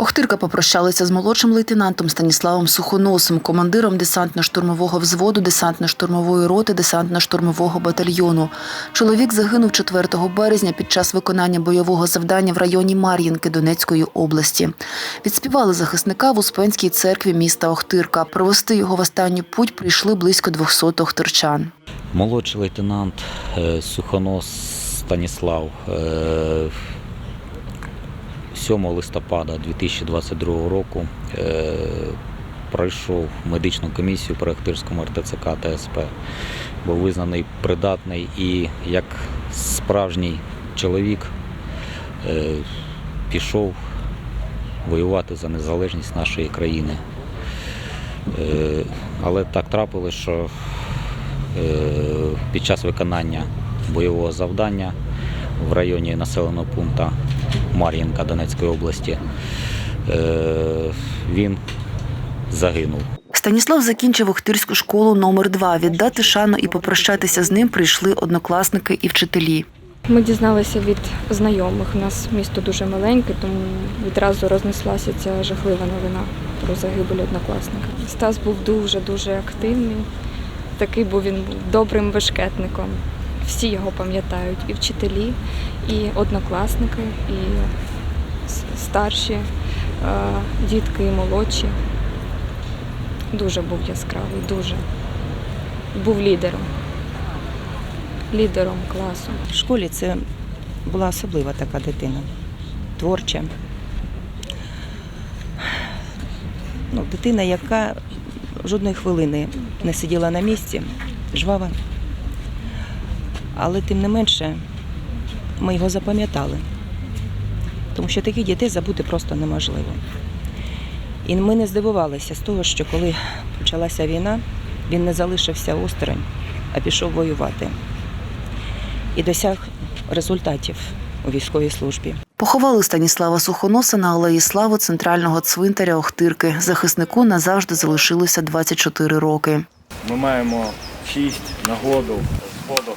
Охтирка попрощалися з молодшим лейтенантом Станіславом Сухоносом, командиром десантно-штурмового взводу десантно-штурмової роти десантно-штурмового батальйону. Чоловік загинув 4 березня під час виконання бойового завдання в районі Мар'їнки Донецької області. Відспівали захисника в Успенській церкві міста Охтирка. Провести його в останню путь прийшли близько 200 охтирчан. Молодший лейтенант е, Сухонос Станіслав е, 7 листопада 2022 року е, пройшов медичну комісію при Охтирському РТЦК та СП. Був визнаний придатний і як справжній чоловік е, пішов воювати за незалежність нашої країни. Е, Але так трапилось, що під час виконання бойового завдання в районі населеного пункту Мар'їнка Донецької області е, він загинув. Станіслав закінчив Охтирську школу номер 2 Віддати шану і попрощатися з ним прийшли однокласники і вчителі. Ми дізналися від знайомих. У нас місто дуже маленьке, тому відразу рознеслася ця жахлива новина про загибель однокласника. Стас був дуже дуже активний. Такий був він був добрим бешкетником. Всі його пам'ятають, і вчителі, і однокласники, і старші е, дітки, і молодші. Дуже був яскравий, дуже. Був лідером. Лідером класу. В школі це була особлива така дитина, творча. Ну, дитина, яка жодної хвилини не сиділа на місці, жвава. Але тим не менше ми його запам'ятали, тому що таких дітей забути просто неможливо. І ми не здивувалися з того, що коли почалася війна, він не залишився осторонь, а пішов воювати і досяг результатів у військовій службі. Поховали Станіслава Сухоноса на алеї Слави центрального цвинтаря Охтирки. Захиснику назавжди залишилося 24 роки. Ми маємо честь, нагоду, згоду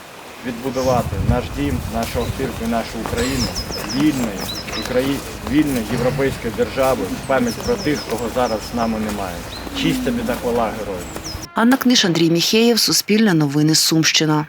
відбудувати наш дім, нашу і нашу Україну вільною, Украї... вільною європейською державою в пам'ять про тих, кого зараз з нами немає. Чиста біда кола, героїв. Анна Книж, Андрій Міхеєв, Суспільне новини Сумщина.